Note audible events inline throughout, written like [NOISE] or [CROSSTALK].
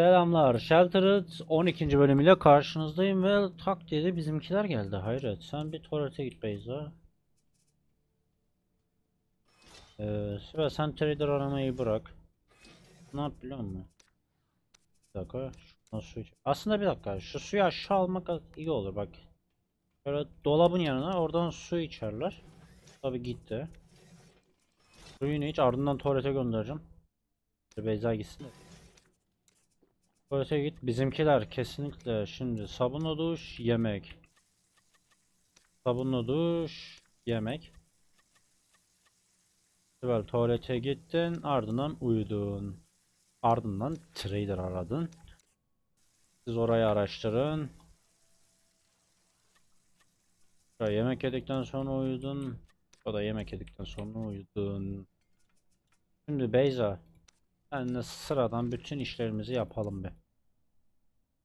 Selamlar. Sheltered 12. bölümüyle karşınızdayım ve tak diye de bizimkiler geldi. Hayret. Sen bir tuvalete git Beyza. Ee, Sibel sen trader aramayı bırak. Ne yap biliyor musun? Bir dakika. Şuradan su Aslında bir dakika. Şu suyu aşağı almak iyi olur bak. Böyle dolabın yanına oradan su içerler. Tabi gitti. Suyunu iç ardından tuvalete göndereceğim. Beyza gitsin de. Tuvalete git. Bizimkiler kesinlikle şimdi sabunla duş, yemek. Sabunla duş, yemek. Sibel tuvalete gittin, ardından uyudun. Ardından trader aradın. Siz orayı araştırın. Ya yemek yedikten sonra uyudun. O da yemek yedikten sonra uyudun. Şimdi Beyza, senle sıradan bütün işlerimizi yapalım bir.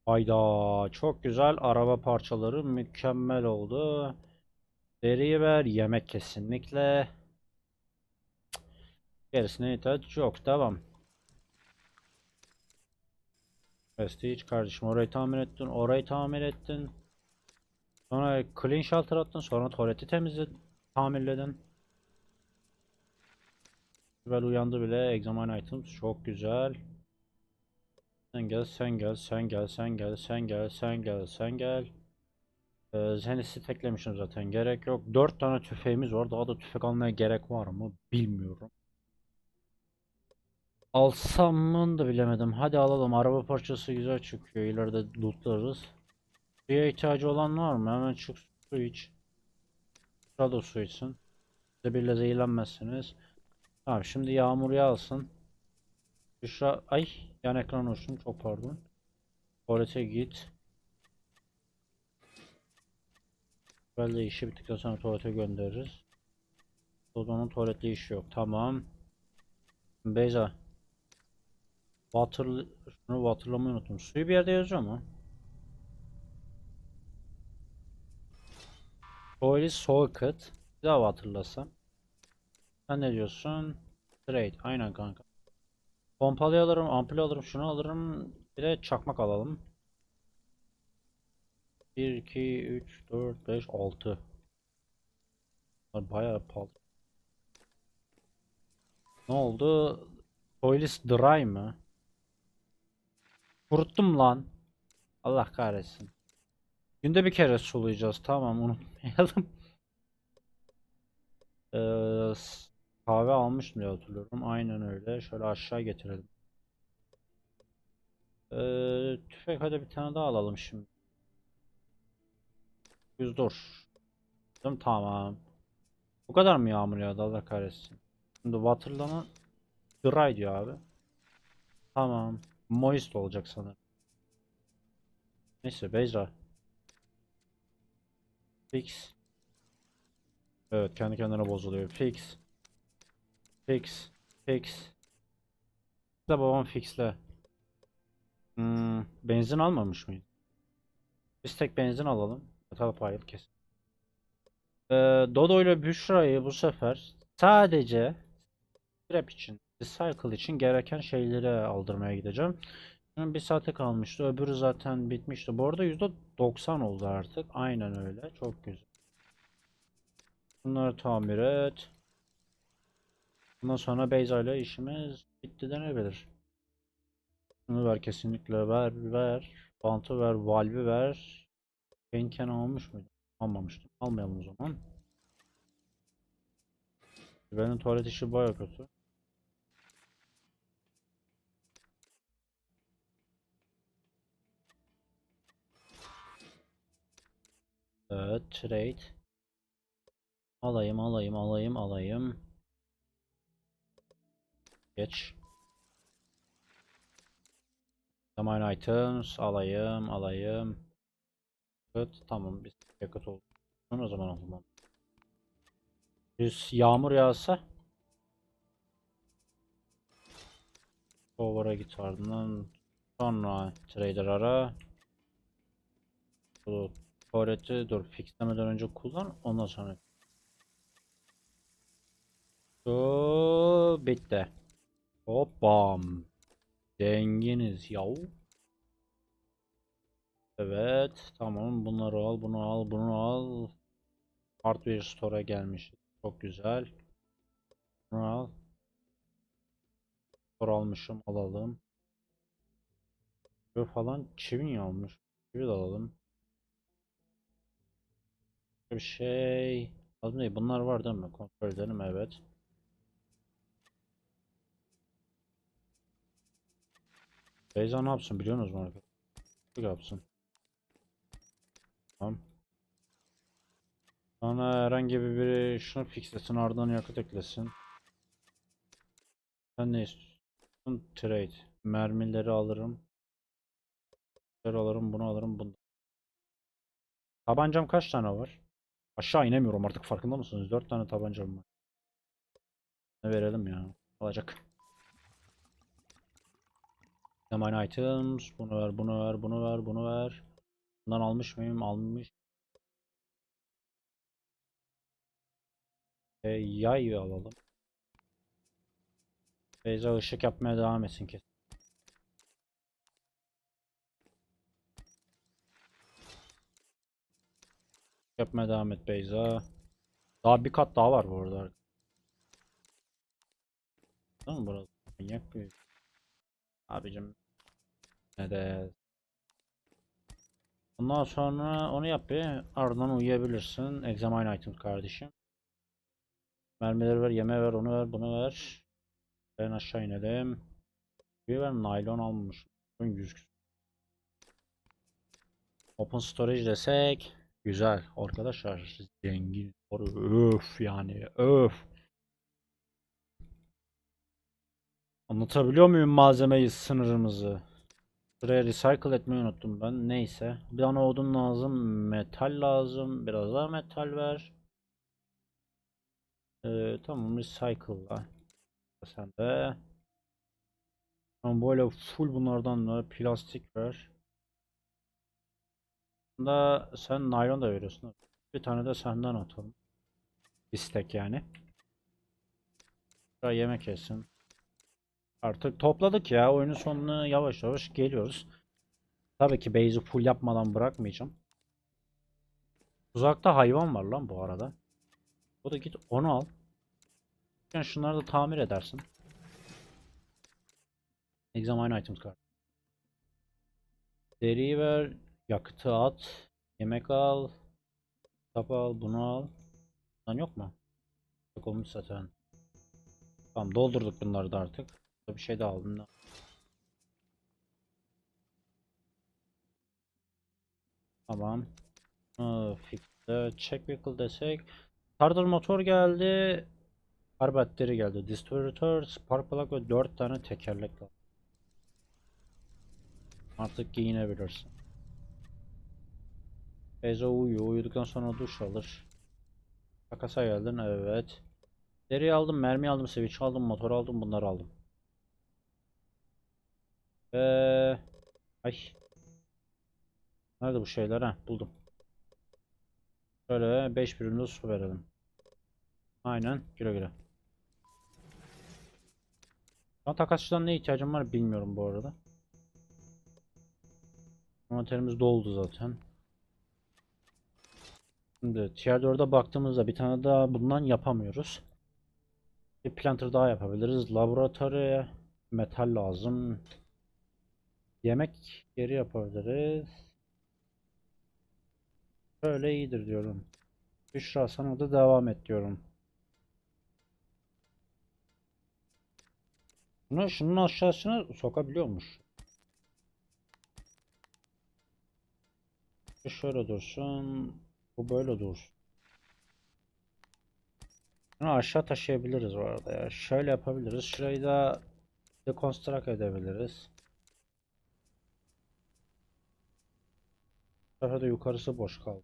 Hayda, çok güzel araba parçaları mükemmel oldu. Deriyi ver, yemek kesinlikle. Gerisine ihtiyaç yok. Devam. Prestige kardeşim orayı tamir ettin, orayı tamir ettin. Sonra clean shelter attın, sonra tuvaleti temizledin, tamirledin. Güzel uyandı bile. Examine items çok güzel. Sen gel, sen gel, sen gel, sen gel, sen gel, sen gel, sen gel. Ee, seni steklemişim zaten. Gerek yok. 4 tane tüfeğimiz var. Daha da tüfek almaya gerek var mı? Bilmiyorum. Alsam mı da bilemedim. Hadi alalım. Araba parçası güzel çıkıyor. İleride lootlarız. Suya ihtiyacı olan var mı? Hemen çık su iç. Şurada su içsin. Siz de birle zehirlenmezsiniz. Tamam şimdi yağmur yağsın. Büşra ay yan ekran olsun çok pardon. Tuvalete git. Böyle işi bittikten sonra tuvalete göndeririz. Dodon'un tuvaletli işi yok. Tamam. Beyza. Water, şunu waterlamayı unuttum. Suyu bir yerde yazıyor mu? Oil socket. Bir daha hatırlasam. Sen ne diyorsun? Trade. Aynen kanka. Pompalı alırım, ampul alırım, şunu alırım. Bir de çakmak alalım. 1, 2, 3, 4, 5, 6. Bunlar Bayağı pahalı. Ne oldu? Polis dry mı? Kuruttum lan. Allah kahretsin. Günde bir kere sulayacağız. Tamam unutmayalım. [LAUGHS] Ee, kahve almıştım diye hatırlıyorum. Aynen öyle. Şöyle aşağı getirelim. Ee, tüfek hadi bir tane daha alalım şimdi. Yüz dur. Tamam. Bu kadar mı yağmur yağdı Allah kahretsin. Şimdi waterlama dry diyor abi. Tamam. Moist olacak sanırım. Neyse Beyza. Fix. Evet kendi kendine bozuluyor. Fix. Fix. Fix. De babam fixle. Hmm, benzin almamış mıydı? Biz tek benzin alalım. Metal pile kes. Ee, Dodo ile Büşra'yı bu sefer sadece scrap için, recycle için gereken şeyleri aldırmaya gideceğim. Bunun bir saate kalmıştı. Öbürü zaten bitmişti. Bu arada %90 oldu artık. Aynen öyle. Çok güzel. Bunları tamir et. Bundan sonra Beyza ile işimiz bitti denebilir. Bunu ver kesinlikle ver ver. Bantı ver, valve'i ver. Penken almış mıydı? Almamıştım. Almayalım o zaman. Benim tuvalet işi baya kötü. Evet, trade. Alayım, alayım, alayım, alayım. Geç. Zaman items alayım, alayım. Evet, tamam biz yakıt oldu. O zaman o zaman. Düz yağmur yağsa Over'a git ardından sonra trader ara. Bu tuvaleti dur fixlemeden önce kullan ondan sonra. Bu bitti. Hop bam. Zenginiz yav. Evet. Tamam. Bunları al. Bunu al. Bunu al. Hardware Store'a gelmiş. Çok güzel. Bunu al. Store almışım. Alalım. Böyle falan çivi almış. Çivi de alalım. Bir şey. Lazım değil. Bunlar var değil mi? Kontrol edelim. Evet. Beyza ne yapsın biliyorsunuz mu arkadaşlar? Ne yapsın? Tamam. Sonra herhangi bir biri şunu fixlesin ardından yakıt eklesin. Sen ne istiyorsun? Trade. Mermileri alırım. Mermileri alırım bunu alırım bunu. Tabancam kaç tane var? Aşağı inemiyorum artık farkında mısınız? 4 tane tabancam var. Ne verelim ya? Alacak. Hemen items. Bunu ver, bunu ver, bunu ver, bunu ver. Bundan almış mıyım? Almış. E, yay alalım. Beyza ışık yapmaya devam etsin kesin. Yapmaya devam et Beyza. Daha bir kat daha var bu arada. Mi burası? Manyak bir. Abicim. De. Ondan sonra onu yap bir. Ardından uyuyabilirsin. Examine items kardeşim. Mermileri ver, yeme ver, onu ver, bunu ver. Ben aşağı inelim. Bir ver, naylon almış. 100 küsur. Open storage desek. Güzel. Arkadaşlar zengin. Öf yani. Öf. Anlatabiliyor muyum malzemeyi sınırımızı? Buraya recycle etmeyi unuttum ben. Neyse. Bir tane odun lazım. Metal lazım. Biraz daha metal ver. Ee, tamam recycle'la. Sen de. Tamam böyle full bunlardan var. Plastik ver. Bunda sen naylon da veriyorsun. Bir tane de senden atalım. İstek yani. Şuraya yemek yesin. Artık topladık ya. Oyunun sonuna yavaş yavaş geliyoruz. Tabii ki base'i full yapmadan bırakmayacağım. Uzakta hayvan var lan bu arada. O da git onu al. Sen şunları da tamir edersin. Examine items card. Deriyi ver. Yakıtı at. Yemek al. Kitap al. Bunu al. Bundan yok mu? Yok olmuş zaten. Tamam doldurduk bunları da artık. Bir şey daha aldım da. Tamam. Aa, fixte. Check vehicle desek. Starter motor geldi. Kar batteri geldi. Distributor, spark plug ve 4 tane tekerlek var. Artık giyinebilirsin. Beyza uyuyor. Uyuduktan sonra duş alır. Takasa geldin. Evet. Deri aldım, mermi aldım, switch aldım, motor aldım, bunları aldım. Eee... Ay. Nerede bu şeyler ha? Buldum. Şöyle 5 birimde su verelim. Aynen. Güle güle. Şu takasçıdan ne ihtiyacım var bilmiyorum bu arada. Monterimiz doldu zaten. Şimdi tier 4'e baktığımızda bir tane daha bundan yapamıyoruz. Bir planter daha yapabiliriz. Laboratuvarya metal lazım. Yemek geri yapabiliriz. Böyle iyidir diyorum. Büşra sana da devam et diyorum. Bunu şunun aşağısına sokabiliyormuş. Bu şöyle dursun. Bu böyle dursun. Bunu aşağı taşıyabiliriz bu arada ya. Şöyle yapabiliriz. Şurayı da deconstruct edebiliriz. Sefer de yukarısı boş kaldı.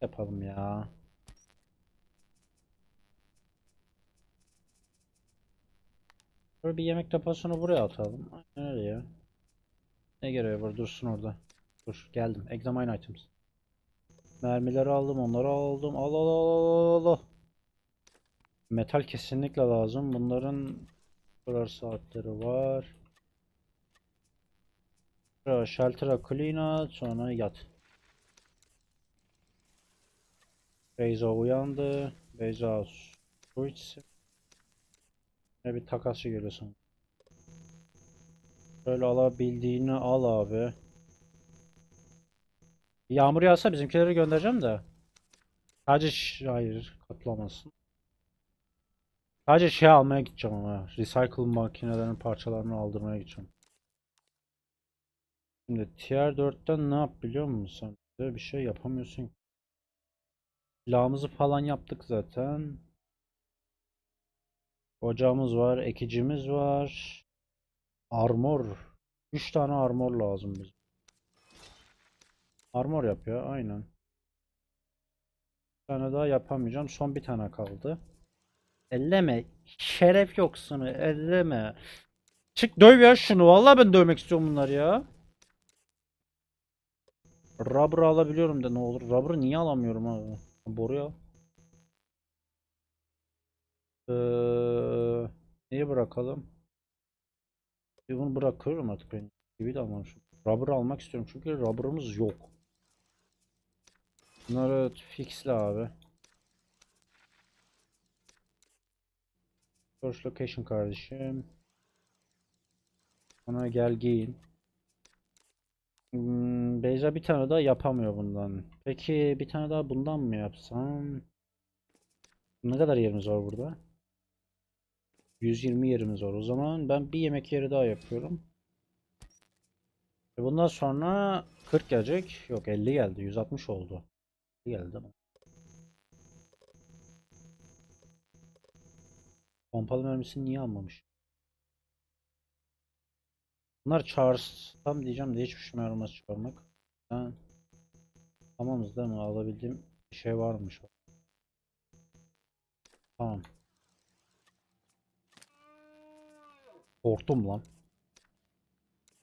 Yapalım ya. Böyle bir yemek deposunu buraya atalım. Ya. Ne gereği var? Dursun orada. Dur geldim. Examine items. Mermileri aldım. Onları aldım. Al al al al al al. Metal kesinlikle lazım. Bunların kadar saatleri var. Shelter'a clean out, sonra yat. Beyza uyandı. Beyza su içsin. Ne bir takasçı geliyorsun. Böyle alabildiğini al abi. Yağmur yağsa bizimkileri göndereceğim de. Sadece hayır katlamasın. Sadece şey almaya gideceğim ama. Recycle makinelerin parçalarını aldırmaya gideceğim. Şimdi tier 4'ten ne yap biliyor musun sen? Bir şey yapamıyorsun. Silahımızı falan yaptık zaten. Ocağımız var, ekicimiz var. Armor. 3 tane armor lazım bize. Armor yapıyor, aynen. Bir tane daha yapamayacağım. Son bir tane kaldı. Elleme. Şeref yoksunu. Elleme. Çık döv ya şunu. Vallahi ben dövmek istiyorum bunları ya. Rubber alabiliyorum da ne olur. Rubber'ı niye alamıyorum abi? Boruya al. Ee, neyi bırakalım? Bir bunu bırakıyorum artık ben. Gibi de almamışım. Rubber almak istiyorum çünkü rubber'ımız yok. Bunları fixle abi. Source location kardeşim. Ona gel giyin. Hmm, Beyza bir tane daha yapamıyor bundan. Peki bir tane daha bundan mı yapsam? Ne kadar yerimiz var burada? 120 yerimiz var. O zaman ben bir yemek yeri daha yapıyorum. E bundan sonra 40 gelecek. Yok 50 geldi. 160 oldu. 50 geldi mi? Pompalı mermisini niye almamış? Bunlar çağırsam diyeceğim de şey olmaz çıkarmak. Ben tamamız değil mi? Alabildiğim bir şey varmış. Tamam. Korktum lan.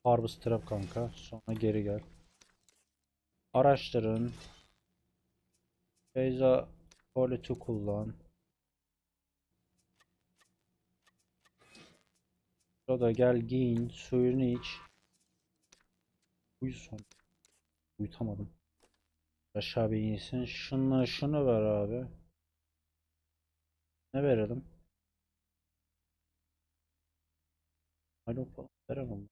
Harvest trap kanka. Sonra geri gel. Araştırın. Beyza Quality kullan. Şurada gel giyin. Suyunu iç. Uyu son. Uyutamadım. Aşağı bir insin. Şunla şunu ver abi. Ne verelim? Alo veremem.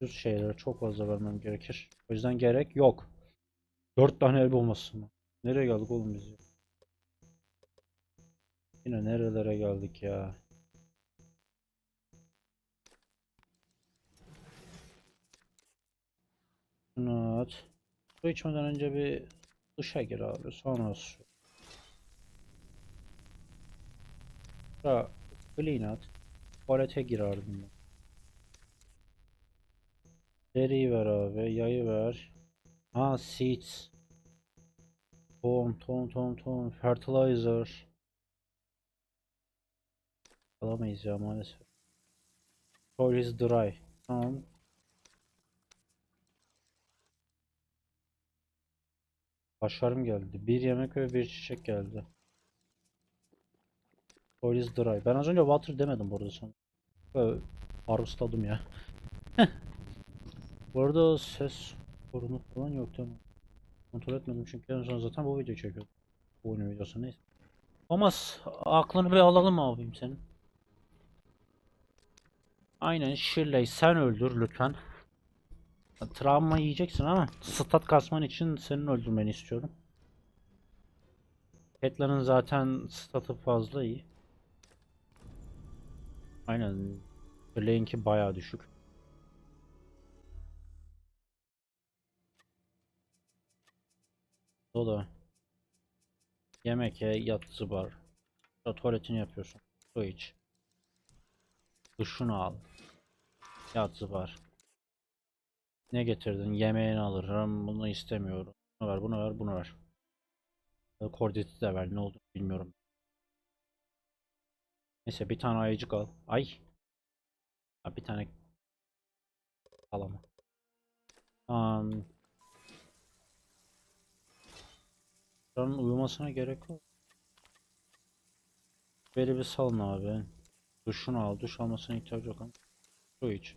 Düz şeylere çok fazla vermem gerekir. O yüzden gerek yok. Dört tane el olmasın mı? Nereye geldik oğlum biz? Yine nerelere geldik ya? Şunu at. Su içmeden önce bir duşa gir abi. Sonra su. Sonra clean at. Tuvalete gir ardından. Deriyi ver abi. Yayı ver. Ha seeds. Tohum, tohum, tohum, tohum. Fertilizer. Alamayız ya maalesef. Soil is dry. Tamam. Başarım geldi. Bir yemek ve bir çiçek geldi. Soil is dry. Ben az önce water demedim bu arada sana. Böyle arıstadım ya. bu arada ses sorunu falan yok mi? Kontrol etmedim çünkü en son zaten bu video çekiyordum. Bu oyun videosu neyse. Thomas aklını bir alalım abim senin. Aynen Shirley sen öldür lütfen. Travma yiyeceksin ama stat kasman için senin öldürmeni istiyorum. Catelyn'in zaten statı fazla iyi. Aynen. Blake'inki bayağı düşük. O da. Yemek ye, yat zıbar. Sonra tuvaletini yapıyorsun. Su iç. Duşunu al. Yat zıbar. Ne getirdin? Yemeğini alırım. Bunu istemiyorum. Bunu ver, bunu ver, bunu ver. Koordinatı da ver. Ne oldu bilmiyorum. Neyse bir tane ayıcık al. Ay. Ha, bir tane alama. Um, Buranın uyumasına gerek yok. Böyle bir salın abi. Duşunu al. Duş almasına ihtiyacı yok ama. Su iç.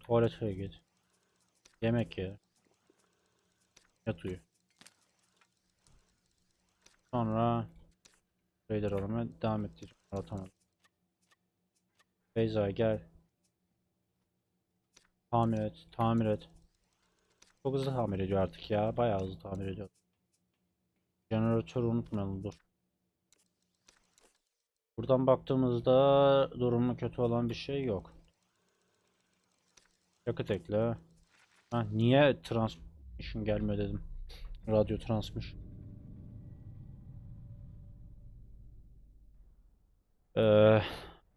Tuvalete git. Yemek ye. Yat uyu. Sonra Raider aramaya devam ettireceğim. Atamadım. Beyza gel. Tamir et. Tamir et. Çok hızlı tamir ediyor artık ya. Bayağı hızlı tamir ediyor. Jeneratörü unutmayalım dur. Buradan baktığımızda durumu kötü olan bir şey yok. Yakıt ekle. Ha, niye transmission gelmiyor dedim. Radyo transmission. Ee,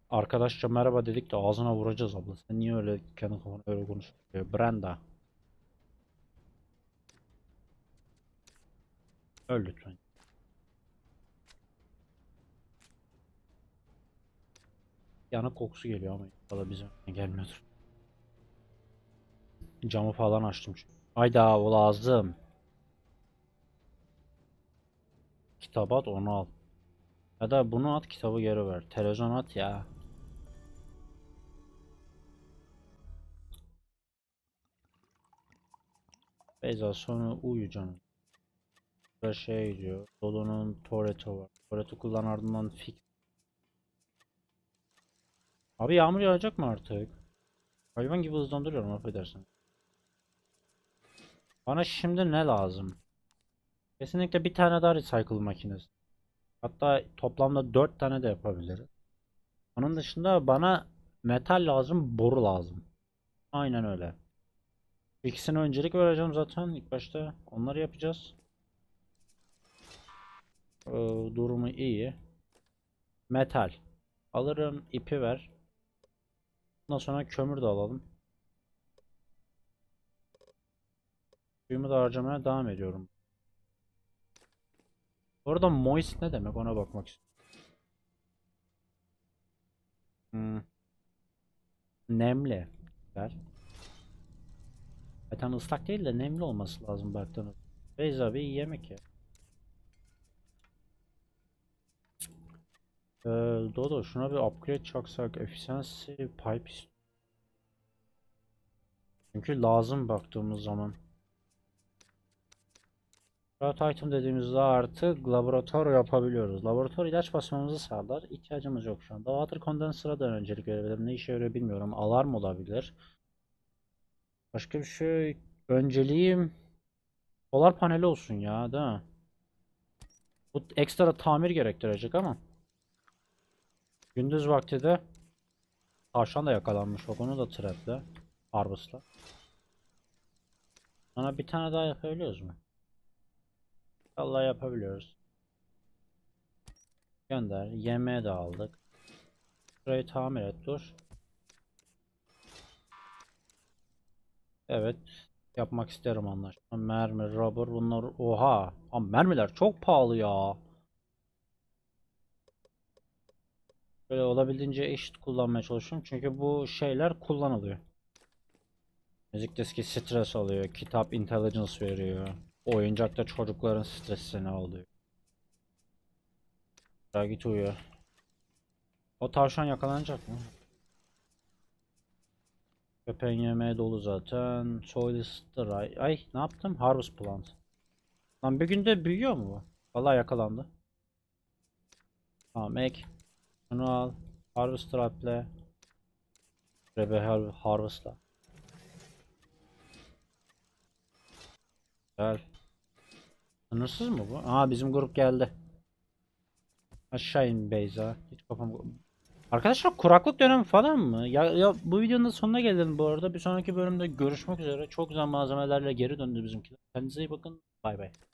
arkadaşça merhaba dedik de ağzına vuracağız abla. Sen niye öyle kendi kafana öyle konuşuyorsun? Brenda. Öl lütfen. Yanık kokusu geliyor ama inşallah bize gelmiyordur. Camı falan açtım. Hayda o lazım. Kitap at onu al. Ya da bunu at kitabı geri ver. Televizyon at ya. Beyza sonra uyu canım. Burada şey diyor. Dolu'nun Toretto var. Toretto kullan ardından fix. Abi yağmur yağacak mı artık? Hayvan gibi hızlandırıyorum affedersin. Bana şimdi ne lazım? Kesinlikle bir tane daha recycle makinesi. Hatta toplamda 4 tane de yapabiliriz. Onun dışında bana metal lazım, boru lazım. Aynen öyle. İkisine öncelik vereceğim zaten ilk başta. Onları yapacağız. Ee, durumu iyi. Metal. Alırım, ipi ver. Ondan sonra kömür de alalım. Suyumu da harcamaya devam ediyorum. Orada moist ne demek ona bakmak istiyorum. Hmm. Nemli. Güzel. Zaten ıslak değil de nemli olması lazım baktığınız. Beyza bir yemek ya. Ee, Dodo şuna bir upgrade çaksak efficiency pipe Çünkü lazım baktığımız zaman. Craft item dediğimizde artık laboratuvar yapabiliyoruz. Laboratuvar ilaç basmamızı sağlar. İhtiyacımız yok şu anda. Water condenser'a da öncelik verebilirim. Ne işe yarıyor bilmiyorum. Alarm olabilir. Başka bir şey önceliğim solar paneli olsun ya, değil mi? Bu ekstra tamir gerektirecek ama. Gündüz vakti de tavşan da yakalanmış. Bak onu da traple. Harvest'la. Sonra bir tane daha yapabiliyoruz mu? Allah yapabiliyoruz. Gönder. Yemeği de aldık. Burayı tamir et dur. Evet. Yapmak isterim anlaşma. Mermi, rubber bunlar oha. Ama mermiler çok pahalı ya. Böyle olabildiğince eşit kullanmaya çalışıyorum. Çünkü bu şeyler kullanılıyor. Müzik diski stres alıyor. Kitap intelligence veriyor. Oyuncakta çocukların stresini alıyor. Ya git uyu. O tavşan yakalanacak mı? Köpeğin yemeği dolu zaten. Soil dry. Ay ne yaptım? Harvest plant. Lan bir günde büyüyor mu bu? Vallahi yakalandı. Tamam ek. Şunu al. Harvest trap'le. Rebe har harvest'la. Güzel. Sınırsız mı bu? Aa bizim grup geldi. Aşağı in Beyza. Hiç kafam... Arkadaşlar kuraklık dönemi falan mı? Ya, ya bu videonun da sonuna geldim bu arada. Bir sonraki bölümde görüşmek üzere. Çok güzel malzemelerle geri döndü bizimkiler. Kendinize iyi bakın. Bay bay.